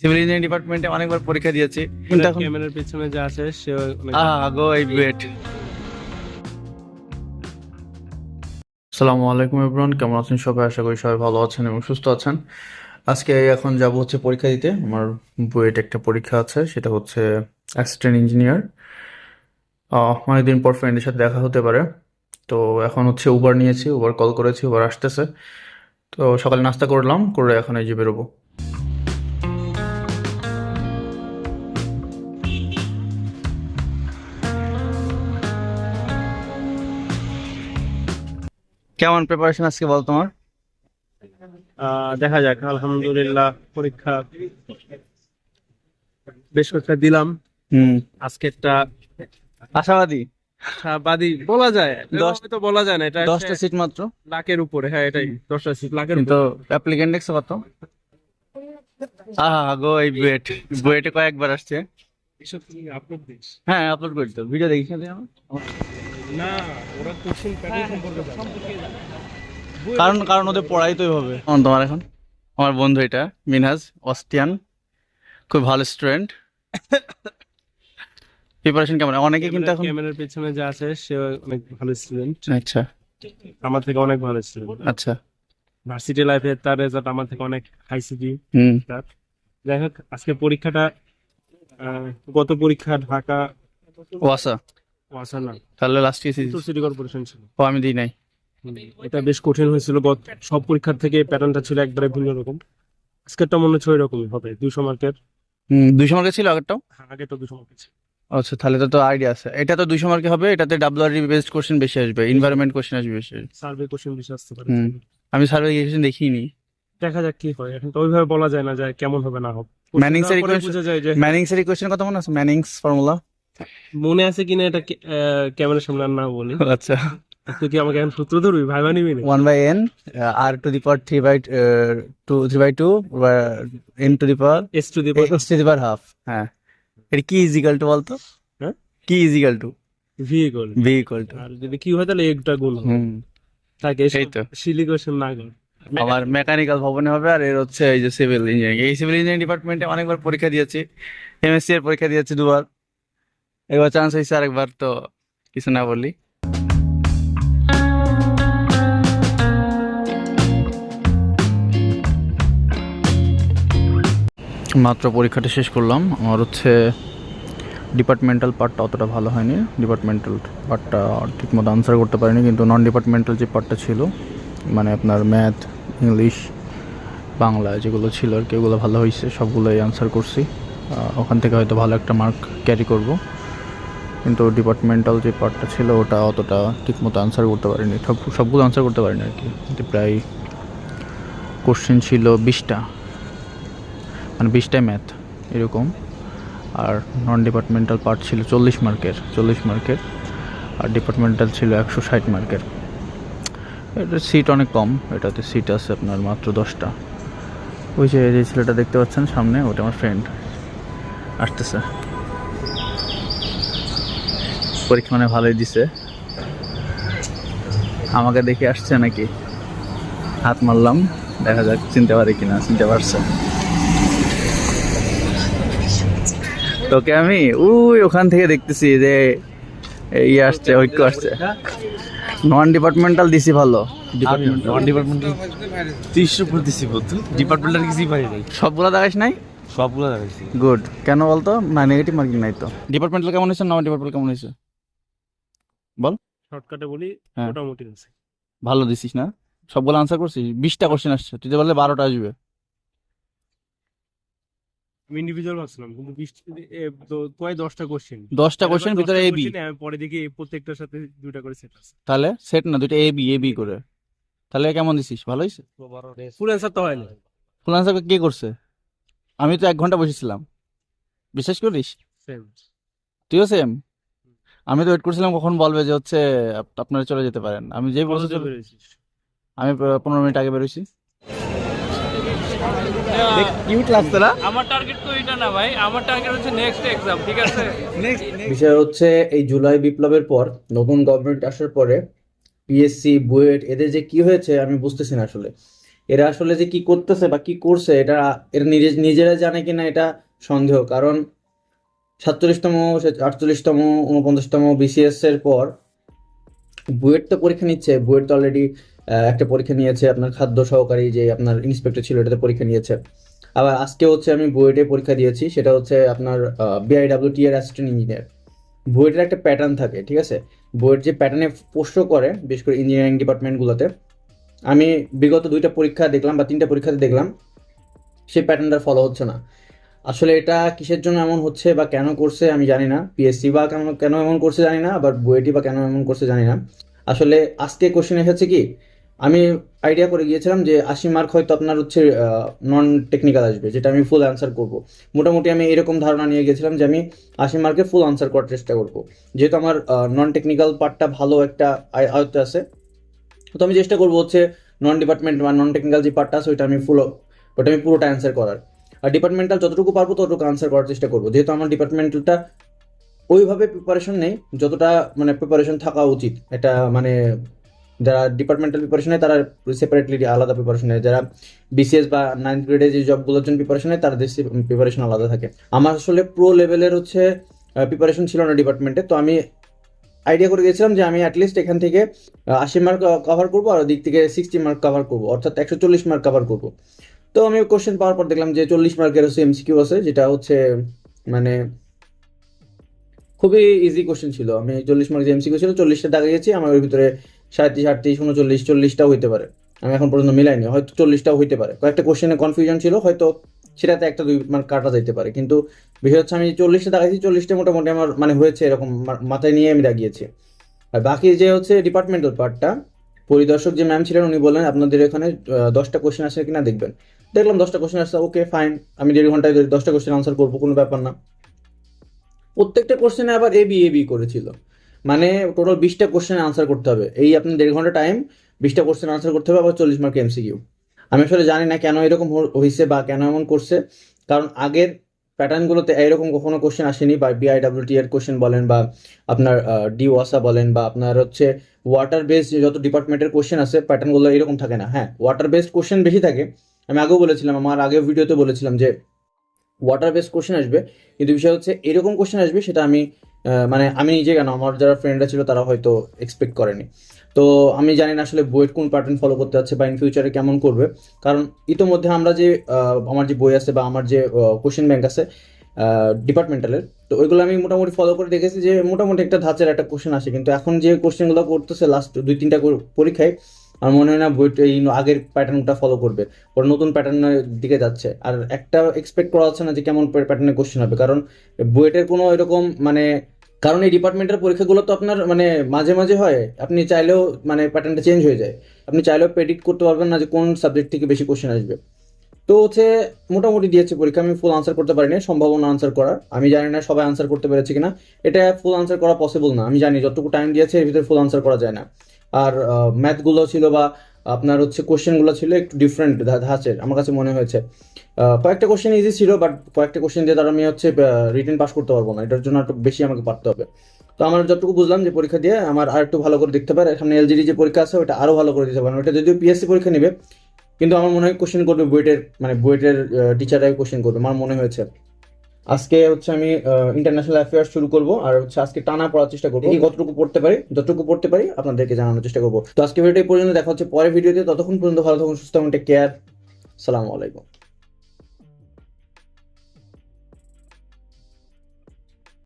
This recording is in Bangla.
সিভিল ইঞ্জিনিয়ারিং ডিপার্টমেন্টে অনেকবার পরীক্ষা দিয়েছি। কিন্তু এখন ক্যামেরার পেছনে যা আছে সে আগো এই ওয়েট আসসালামু আলাইকুম এভরিওয়ান কেমন আছেন সবাই? আশা করি সবাই ভালো আছেন এবং সুস্থ আছেন। আজকে এখন যাব হচ্ছে পরীক্ষা দিতে। আমার বুয়েট একটা পরীক্ষা আছে সেটা হচ্ছে অ্যাসিস্ট্যান্ট ইঞ্জিনিয়ার অনেকদিন পর ফ্রেন্ডের সাথে দেখা হতে পারে। তো এখন হচ্ছে উবার নিয়েছি উবার কল করেছি উবার আসতেছে। তো সকালে নাস্তা করলাম করে এখন এই যে বেরোবো। কেমন প্রিপারেশন আজকে বল তোমার? আহ, দেখা যাক আলহামদুলিল্লাহ পরীক্ষা বেশ কয়েকটা দিলাম। হুম। আজকেরটা আশাবাদী? বাদী বলা যায় দশ- তো বলা যায় না এটা দশটা সিট মাত্র? লাখের উপরে হ্যাঁ এটাই দশটা সিট লাখের কিন্তু উপরে। অ্যাপ্লিকেন্ট দেখছ কত? আহা গো এই বুয়েট বুয়েটে কয়েকবার আসছে। এসব আপলোড দিস হ্যাঁ আপলোড করি তো ভিডিও দেখি না আমার না ওরা কোশ্চেন প্যাটার্ন সম্পর্কে কারণ কারণ ওদের পড়াই তো হবে তোমার এখন? আমার বন্ধু এটা মিনহাজ অস্টিয়ান খুব ভালো স্টুডেন্ট প্রিপারেশন কেমন? অনেকে কিন্তু এখন ক্যামেরার পেছনে যা আছে সে অনেক ভালো স্টুডেন্ট আচ্ছা। আমার থেকে অনেক ভালো স্টুডেন্ট আচ্ছা। ভার্সিটি লাইফে তার রেজাল্ট আমার থেকে অনেক হাই সিটি হুম। তার যাই হোক আজকে পরীক্ষাটা আহ, গত পরীক্ষা ঢাকা ওয়াসা। তাহলে লাস্ট ইয়ার সিটি কর্পোরেশন ছিল। ও আমি দিই নাই। এটা বেশ কঠিন হয়েছিল। গত সব পরীক্ষার থেকে প্যাটার্নটা ছিল একবারে ভিন্ন রকম। আজকেরটা মনে হচ্ছে হবে। দুশো মার্কের দুইশো মার্কের ছিল আগেরটাও? আগেটা দুশো মার্কের ছিল। আচ্ছা তাহলে তো তো আইডিয়া আছে। এটা তো দুইশো মার্কে হবে এটাতে ডাব্লিউআরডি বেসড কোশ্চেন বেশি আসবে এনভায়রনমেন্ট কোশ্চেন আসবে বেশি। সার্ভে কোশ্চেন বেশি আসতে পারে। আমি সার্ভে কোশ্চেন দেখিনি। দেখা যাক কি হয়। এখন তো ওইভাবে বলা যায় না যে কেমন হবে না হবে Mannings এর যায় যে ম্যানিংস এর ইকুয়েশন কথা মনে আছে? ম্যানিংস ফর্মুলা মনে আছে কিনা এটা ক্যামেরার সামনে আর না বলি। আচ্ছা। তুই কি আমাকে এখন সূত্র ধরবি? ভাই বানিবি না one by N R to the power three by two three by two N to the power S to the X to the power half হ্যাঁ। এটা কি ইজিক্যাল টু বলতো? হ্যাঁ? কি equal to V equal B equal to আর যদি কি হয় তাহলে একটা গুণ হবে। হুম। থাকে এই তো সিলি কোশ্চেন না কর। আমার মেকানিক্যাল ভবনে হবে আর এর হচ্ছে এই যে সিভিল ইঞ্জিনিয়ারিং এই সিভিল ইঞ্জিনিয়ারিং ডিপার্টমেন্টে অনেকবার পরীক্ষা দিয়েছি। এমএসসি এর পরীক্ষা দিয়েছি দুবার। একবার চান্স হয়েছে আরেকবার তো কিছু না বললি মাত্র পরীক্ষাটা শেষ করলাম। আমার হচ্ছে ডিপার্টমেন্টাল পার্টটা অতটা ভালো হয়নি। ডিপার্টমেন্টাল পার্টটা ঠিকমতো আনসার করতে পারিনি, কিন্তু নন ডিপার্টমেন্টাল যে পার্টটা ছিল মানে আপনার ম্যাথ ইংলিশ বাংলা যেগুলো ছিল আর কি, ওগুলো ভালো হয়েছে সবগুলোই আনসার করছি। ওখান থেকে হয়তো ভালো একটা মার্ক ক্যারি করব। কিন্তু ডিপার্টমেন্টাল যে পার্টটা ছিল, ওটা অতটা ঠিকমতো আনসার করতে পারিনি। সব, সবগুলো আনসার করতে পারিনি আর কি। প্রায় কোশ্চেন ছিল বিশটা। মানে বিশটাই ম্যাথ এরকম। আর নন ডিপার্টমেন্টাল পার্ট ছিল চল্লিশ মার্কের চল্লিশ মার্কের। আর ডিপার্টমেন্টাল ছিল একশো ষাট মার্কের। এটা সিট অনেক কম। এটাতে সিট আছে আপনার মাত্র দশটা। ওই যে যে ছেলেটা দেখতে পাচ্ছেন সামনে, ওটা আমার ফ্রেন্ড আসতেছে। পরীক্ষা মানে ভালোই দিছে। আমাকে দেখে আসছে নাকি? হাত মারলাম দেখা যাক চিনতে পারে কিনা চিনতে পারছে। তোকে আমি? ওই ওখান থেকে দেখতেছি যে এই আসছে ঐক্য আসছে। নন ডিপার্টমেন্টাল দিছি ভালো। নন ডিপার্টমেন্টাল উপর দিছি বলতো ডিপার্টমেন্টাল কিছুই পারি নাই। সবগুলো দেখাস নাই? সবগুলো দেখাইছি। গুড কেন বলতো? না নেগেটিভ মার্কিং নাই তো। ডিপার্টমেন্টাল কেমন হয়েছে? নন ডিপার্টমেন্টাল কেমন হয়েছে? শর্টকাটে বলি হ্যাঁ। মোটামুটি আছে। ভালো দিছিস না? সবগুলো আনসার করছিস? বিশটা কোশ্চেন আসছে তুই তো বললে বারোটা আসবে। আমি ইন্ডিভিজুয়াল ভাবছিলাম কিন্তু বিশ এ, তো তোমায় দশটা কোশ্চেন দশটা কোশ্চেন ভিতরে এ বি আমি পরে দেখি এই প্রত্যেকটার সাথে করে সেট আছে। তাহলে সেট না দুইটা এ বি এ বি করে। তাহলে কেমন দিছিস? ভালো হয়েছে ফুল অ্যান্সার তো হয় না ফুল আনসার কে করছে? আমি তো এক ঘণ্টা বসেছিলাম। বিশ্বাস করিস? সেম তুইও সেম আমি তো ওয়েট করছিলাম কখন বলবে যে হচ্ছে আপ- আপনারা চলে যেতে পারেন। আমি যেই বলছি চলে- আমি পনেরো মিনিট আগে বেরোইছি কিউট লাগছে না আমার টার্গেট তো এটা না ভাই আমার টার্গেট হচ্ছে নেক্সট এক্সাম ঠিক আছে? বিষয় হচ্ছে এই জুলাই বিপ্লবের পর নতুন গভর্নমেন্ট আসার পরে পিএসসি বুয়েট এদের যে কি হয়েছে আমি বুঝতেছি না আসলে। এরা আসলে যে কি করতেছে বা কি করছে এটা এরা নিজে নিজেরা জানে কিনা এটা সন্দেহ। কারণ সাতচল্লিশতম আটচল্লিশতম উনপঞ্চাশতম বিসিএস এর পর বুয়েট তো পরীক্ষা নিচ্ছে, বুয়েট তো অলরেডি একটা পরীক্ষা নিয়েছে, আপনার খাদ্য সহকারী যে আপনার ইন্সপেক্টর ছিল, এটাতে পরীক্ষা নিয়েছে। আবার আজকে হচ্ছে আমি বুয়েটে পরীক্ষা দিয়েছি, সেটা হচ্ছে আপনার বিআইডাব্লিউটি এর অ্যাসিস্ট্যান্ট ইঞ্জিনিয়ার বুয়েটের একটা প্যাটার্ন থাকে, ঠিক আছে? বুয়েট যে প্যাটার্নে পোস্ট করে, বিশেষ করে ইঞ্জিনিয়ারিং ডিপার্টমেন্টগুলোতে আমি বিগত দুইটা পরীক্ষা দেখলাম বা তিনটা পরীক্ষাতে দেখলাম, সেই প্যাটার্নটা ফলো হচ্ছে না। আসলে এটা কিসের জন্য এমন হচ্ছে বা কেন করছে আমি জানি না। পিএসসি বা কেন কেন এমন করছে জানি না, আবার বুয়েটি বা কেন এমন করছে জানি না। আসলে আজকে কোশ্চেন এসেছে কি, আমি আইডিয়া করে গিয়েছিলাম যে আশি মার্ক হয়তো আপনার হচ্ছে নন টেকনিক্যাল আসবে, যেটা আমি ফুল অ্যান্সার করব। মোটামুটি আমি এরকম ধারণা নিয়ে গেছিলাম যে আমি আশি মার্কে ফুল আনসার করার চেষ্টা করব। যেহেতু আমার নন টেকনিক্যাল পার্টটা ভালো একটা আয়- আয়ত্তে আছে, তো আমি চেষ্টা করব হচ্ছে নন ডিপার্টমেন্ট বা নন টেকনিক্যাল যে পার্টটা আছে ওইটা আমি ফুল ওটা আমি পুরোটা অ্যান্সার করার। ডিপার্টমেন্টাল যতটুকু পারব ততটুকু আনসার করার চেষ্টা করব। যেহেতু আমার ডিপার্টমেন্টালটা ওইভাবে প্রিপারেশন নেই, যতটা মানে প্রিপারেশন থাকা উচিত। এটা মানে যারা ডিপার্টমেন্টাল প্রিপারেশন তারা সেপারেটলি আলাদা প্রিপারেশন নেয়। যারা বিসিএস বা নাইন্থ গ্রেডে যে জবগুলোর জন্য প্রিপারেশন নেয়, তাদের প্রিপারেশন আলাদা থাকে। আমার আসলে প্রো লেভেলের হচ্ছে প্রিপারেশন ছিল না ডিপার্টমেন্টে তো আমি আইডিয়া করে গেছিলাম যে আমি অ্যাটলিস্ট এখান থেকে আশি মার্ক কভার করব আর দিক থেকে সিক্সটি মার্ক কভার করব। অর্থাৎ একশো চল্লিশ মার্ক কভার করব। তো আমি কোশ্চেন পাওয়ার পর দেখলাম যে চল্লিশ মার্কের হচ্ছে এমসিকিউ আছে, যেটা হচ্ছে মানে খুবই ইজি কোশ্চেন ছিল। আমি চল্লিশ মার্ক যে এমসিকিউ ছিল, চল্লিশটা দাগিয়েছি, আমার ওর ভিতরে সাঁত্রিশ আটত্রিশ, উনচল্লিশ, চল্লিশটাও হইতে পারে। আমি এখন পর্যন্ত মিলাইনি, হয়তো চল্লিশটাও হইতে পারে। কয়েকটা কোশ্চেনে কনফিউশন ছিল, হয়তো সেটাতে একটা, দুই মার্ক কাটা যেতে পারে। কিন্তু বিষয় হচ্ছে আমি চল্লিশটা দাগাইছি চল্লিশটা মোটামুটি আমার মানে হয়েছে এরকম মাথায় নিয়ে আমি দাগিয়েছি। আর বাকি যে হচ্ছে ডিপার্টমেন্টাল পার্টটা পরিদর্শক যে ম্যাম ছিলেন, উনি বললেন, আপনাদের এখানে দশটা কোশ্চেন আছে কিনা দেখবেন। দেখলাম দশটা কোশ্চেন আসছে ওকে ফাইন আমি দেড় ঘন্টায় দশটা কোশ্চেন আনসার করব, কোনো ব্যাপার না। প্রত্যেকটা কোশ্চেনে আবার এ বি এ বি করেছিল। মানে টোটাল বিশটা কোশ্চেন আনসার করতে হবে। এই আপনি দেড় ঘণ্টা টাইম বিশটা কোশ্চেন আনসার করতে হবে, আবার চল্লিশ মার্ক এমসিকিউ আমি আসলে জানি না কেন এরকম হয়েছে বা কেন এমন করছে। কারণ আগের প্যাটার্নগুলোতে এরকম কখনো কোশ্চেন আসেনি বা বিআইডাব্লিউটি এর কোশ্চেন বলেন বা আপনার ডি ওয়াসা বলেন বা আপনার হচ্ছে ওয়াটার বেসড যত ডিপার্টমেন্টের কোশ্চেন আছে প্যাটার্নগুলো এরকম থাকে না। হ্যাঁ ওয়াটার বেসড কোশ্চেন বেশি থাকে। আমি আগেও বলেছিলাম, আমার আগের ভিডিওতে বলেছিলাম যে ওয়াটার বেস কোশ্চেন আসবে, কিন্তু বিষয় হচ্ছে এরকম কোশ্চেন আসবে সেটা আমি মানে আমি নিজে কেন, আমার যারা ফ্রেন্ডরা ছিল তারা হয়তো এক্সপেক্ট করেনি। তো আমি জানি না আসলে বইয়ের কোন প্যাটার্ন ফলো করতে যাচ্ছে বা ইন ফিউচারে কেমন করবে। কারণ ইতোমধ্যে আমরা যে আমার যে বই আছে বা আমার যে কোশ্চেন ব্যাংক আছে ডিপার্টমেন্টালের তো ওইগুলো আমি মোটামুটি ফলো করে দেখেছি যে মোটামুটি একটা ধাঁচের একটা কোশ্চেন আসে। কিন্তু এখন যে কোশ্চেনগুলো করতেছে লাস্ট দুই তিনটা পরীক্ষায় আমার মনে হয় না বইটা এই আগের প্যাটার্নটা ফলো করবে। ওরা নতুন প্যাটার্নের দিকে যাচ্ছে। আর একটা এক্সপেক্ট করা যাচ্ছে না যে কেমন প্যাটার্নের কোশ্চেন হবে। কারণ বুয়েটের কোনো এরকম মানে কারণ এই ডিপার্টমেন্টের পরীক্ষাগুলো তো আপনার মানে মাঝে মাঝে হয়। আপনি চাইলেও মানে প্যাটার্নটা চেঞ্জ হয়ে যায়। আপনি চাইলেও প্রেডিক্ট করতে পারবেন না যে কোন সাবজেক্ট থেকে বেশি কোশ্চেন আসবে। তো হচ্ছে মোটামুটি দিয়েছে পরীক্ষা। আমি ফুল আনসার করতে পারিনি। সম্ভাবনা আনসার করার। আমি জানি না সবাই আনসার করতে পেরেছে কিনা। এটা ফুল আনসার করা পসিবল না। আমি জানি যতটুকু টাইম দিয়েছে, এর ভিতরে ফুল আনসার করা যায় না। আর ম্যাথগুলো ছিল বা আপনার হচ্ছে কোশ্চেনগুলো ছিল একটু ডিফারেন্ট ধাঁচের, আমার কাছে মনে হয়েছে। কয়েকটা কোশ্চেন ইজি ছিল বাট কয়েকটা কোশ্চেন দিয়ে তার আমি হচ্ছে রিটেন পাস করতে পারব না। এটার জন্য একটু বেশি আমাকে পারতে হবে। তো আমার যতটুকু বুঝলাম যে পরীক্ষা দিয়ে আমার আর একটু ভালো করে দেখতে পারে। সামনে এলজিডি যে পরীক্ষা আছে, ওটা আরও ভালো করে দিতে পারেন ওটা যদিও পিএসসি পরীক্ষা নেবে, কিন্তু আমার মনে হয় কোশ্চেন করবে বুয়েটের মানে বুয়েটের টিচাররাই কোশ্চেন করবে, আমার মনে হয়েছে। আজকে হচ্ছে আমি ইন্টারন্যাশনাল অ্যাফেয়ার্স শুরু করব, আর হচ্ছে আজকে টানা পড়ার চেষ্টা করব। কতটুকু পড়তে পারি, যতটুকু পড়তে পারি আপনাদেরকে জানানোর চেষ্টা করব। তো আজকে ভিডিওটা পর্যন্ত, দেখা হচ্ছে পরের ভিডিওতে, ততক্ষণ পর্যন্ত ভালো থাকুন, সুস্থ থাকুন কেয়ার সালামু আলাইকুম।